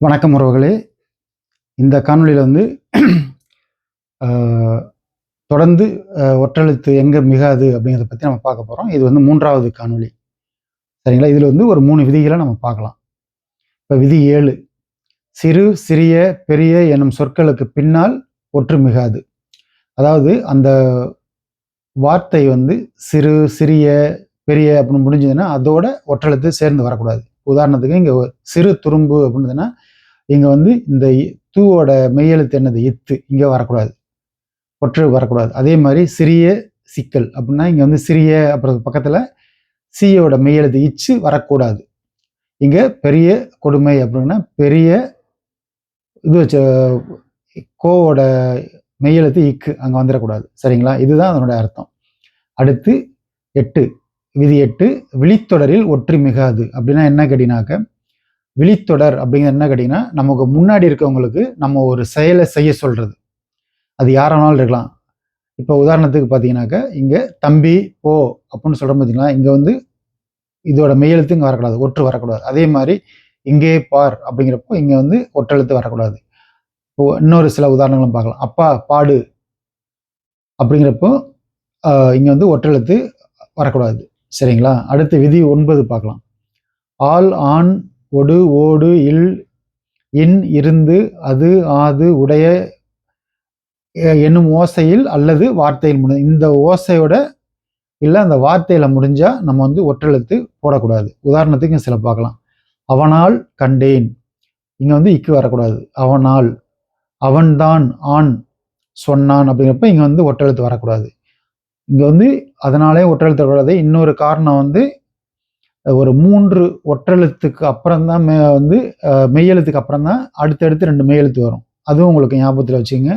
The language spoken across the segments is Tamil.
வணக்கம் உறவுகளே. இந்த காணொலியில் வந்து தொடர்ந்து ஒற்றெழுத்து எங்கே மிகாது அப்படிங்கிறத பற்றி நம்ம பார்க்க போகிறோம் இது வந்து மூன்றாவது காணொளி. சரிங்களா? இதில் வந்து ஒரு மூணு விதிகளை நம்ம பார்க்கலாம். இப்போ விதி ஏழு. சிறு சிறிய பெரிய எனும் சொற்களுக்கு பின்னால் ஒற்று மிகாது. அதாவது அந்த வார்த்தை வந்து சிறு சிறிய பெரிய அப்படின்னு முடிஞ்சதுன்னா அதோட ஒற்றெழுத்து சேர்ந்து வரக்கூடாது. உதாரணத்துக்கு இங்கே சிறு துரும்பு அப்படின்றதுன்னா இங்கே வந்து இந்த இ- தூவோட மெய்யெழுத்து என்னது? இத்து. இங்கே வரக்கூடாது. ஒற்று வரக்கூடாது. அதே மாதிரி சிறிய சிக்கல் அப்படின்னா இங்கே வந்து சிறிய அப்புறம் பக்கத்தில் சியோட மெய்யெழுத்து இச்சு வரக்கூடாது. இங்கே பெரிய கொடுமை அப்படின்னா பெரிய இது வச்ச கோவோட மெய்யெழுத்து இக்கு. அங்கே வந்துடக்கூடாது. சரிங்களா? இதுதான் அதனுடைய அர்த்தம். அடுத்து எட்டு. விதி எட்டு. விழித்தொடரில் ஒற்று மிகாது அப்படின்னா என்ன கேட்டினாக்க விழித்தொடர் அப்படிங்கிறது என்ன கேட்டிங்கன்னா நமக்கு முன்னாடி இருக்கவங்களுக்கு நம்ம ஒரு செயலை செய்ய சொல்கிறது அது யாரானாலும் இருக்கலாம். இப்போ உதாரணத்துக்கு பார்த்தீங்கன்னாக்க இங்கே தம்பி போ அப்படின்னு சொல்கிறோம் பார்த்தீங்களா இங்கே வந்து இதோட மெய்யெழுத்து இங்கே வரக்கூடாது ஒற்று வரக்கூடாது. அதே மாதிரி இங்கே பார் அப்படிங்கிறப்போ இங்கே வந்து ஒற்றெழுத்து வரக்கூடாது. இப்போ இன்னொரு சில உதாரணங்களும் பார்க்கலாம். அப்பா பாடு அப்படிங்கிறப்போ இங்கே வந்து ஒற்றெழுத்து வரக்கூடாது. சரிங்களா? அடுத்து விதி ஒன்பது பார்க்கலாம். ஆள் ஆண் ஒடு ஓடு இல் இன் இருந்து அது ஆது உடைய என்னும் ஓசையில் அல்லது வார்த்தையில் முடிஞ்ச இந்த ஓசையோட இல்லை அந்த வார்த்தையில் முடிஞ்சா நம்ம வந்து ஒற்றெழுத்து போடக்கூடாது. உதாரணத்துக்கு சில பார்க்கலாம். அவனால் கண்டேன். இங்கே வந்து இக்கு வரக்கூடாது. அவனால் அவன்தான் ஆண் சொன்னான் அப்படிங்கிறப்ப இங்கே வந்து ஒற்றெழுத்து வரக்கூடாது. இங்கே வந்து அதனாலே ஒற்றெழுத்து வரக்கூடாது. இன்னொரு காரணம் வந்து ஒரு மூன்று ஒற்றெழுத்துக்கு அப்புறம் தான் மே வந்து மெய்யெழுத்துக்கு அப்புறம் தான் அடுத்தடுத்து ரெண்டு மெய்யெழுத்து வரும். அதுவும் உங்களுக்கு ஞாபகத்தில் வச்சுங்க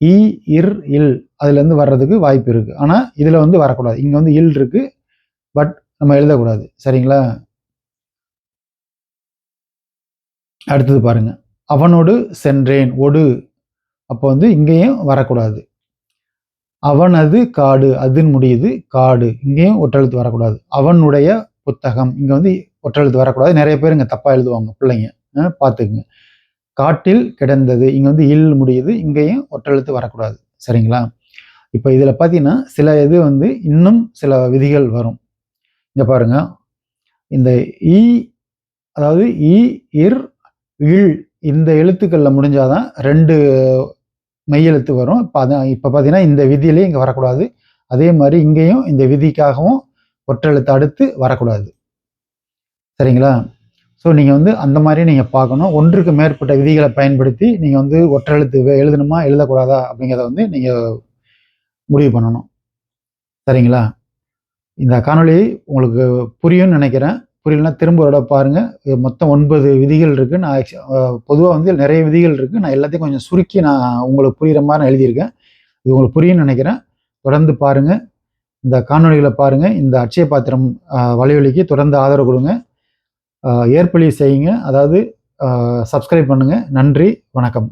இ இர் இல் அதுலேருந்து வர்றதுக்கு வாய்ப்பு இருக்குது ஆனால் இதில் வந்து வரக்கூடாது. இங்கே வந்து இல் இருக்குது பட் நம்ம எழுதக்கூடாது. சரிங்களா? அடுத்தது பாருங்க. அவனோடு சென்றேன் ஒடு. அப்போ வந்து இங்கேயும் வரக்கூடாது. அவனது காடு அதுன்னு முடியுது காடு. இங்கேயும் ஒற்றெழுத்து வரக்கூடாது. அவனுடைய புத்தகம் இங்கே வந்து ஒற்றெழுத்து வரக்கூடாது. நிறைய பேர் இங்கே தப்பாக எழுதுவாங்க பிள்ளைங்க. பார்த்துக்குங்க. காட்டில் கிடந்தது இங்கே வந்து இல் முடியுது இங்கேயும் ஒற்றெழுத்து வரக்கூடாது. சரிங்களா? இப்போ இதில் பார்த்தீங்கன்னா சில இது வந்து இன்னும் சில விதிகள் வரும். இங்கே பாருங்க. இந்த ஈ அதாவது ஈ இர் இல் இந்த எழுத்துக்களில் முடிஞ்சாதான் ரெண்டு மெய்யெழுத்து வரும். இப்போ அதான் இப்போ பார்த்தீங்கன்னா இந்த விதியிலே இங்கே வரக்கூடாது. அதே மாதிரி இங்கேயும் இந்த விதிக்காகவும் ஒற்றெழுத்து அடுத்து வரக்கூடாது. சரிங்களா? ஸோ நீங்கள் வந்து அந்த மாதிரி நீங்கள் பார்க்கணும். ஒன்றுக்கு மேற்பட்ட விதிகளை பயன்படுத்தி நீங்கள் வந்து ஒற்றெழுத்து எழுதணுமா எழுதக்கூடாதா அப்படிங்கிறத வந்து நீங்கள் முடிவு பண்ணணும். சரிங்களா? இந்த காணொளி உங்களுக்கு புரியும்னு நினைக்கிறேன். புரியலனா திரும்ப ஒரு பாருங்கள் இது மொத்தம் ஒன்பது விதிகள் இருக்குது நான் பொதுவாக வந்து நிறைய விதிகள் இருக்குது நான் எல்லாத்தையும் கொஞ்சம் சுருக்கி நான் உங்களுக்கு புரிகிற மாதிரி நான் எழுதியிருக்கேன். இது உங்களுக்கு புரியும்னு நினைக்கிறேன். தொடர்ந்து பாருங்கள் இந்த காணொளிகளை பாருங்கள் இந்த அட்சய பாத்திரம் அஹ், தொடர்ந்து ஆதரவு கொடுங்க. அஹ், ஏற்பளி செய்யுங்க. அதாவது சப்ஸ்கிரைப் பண்ணுங்கள் நன்றி. வணக்கம்.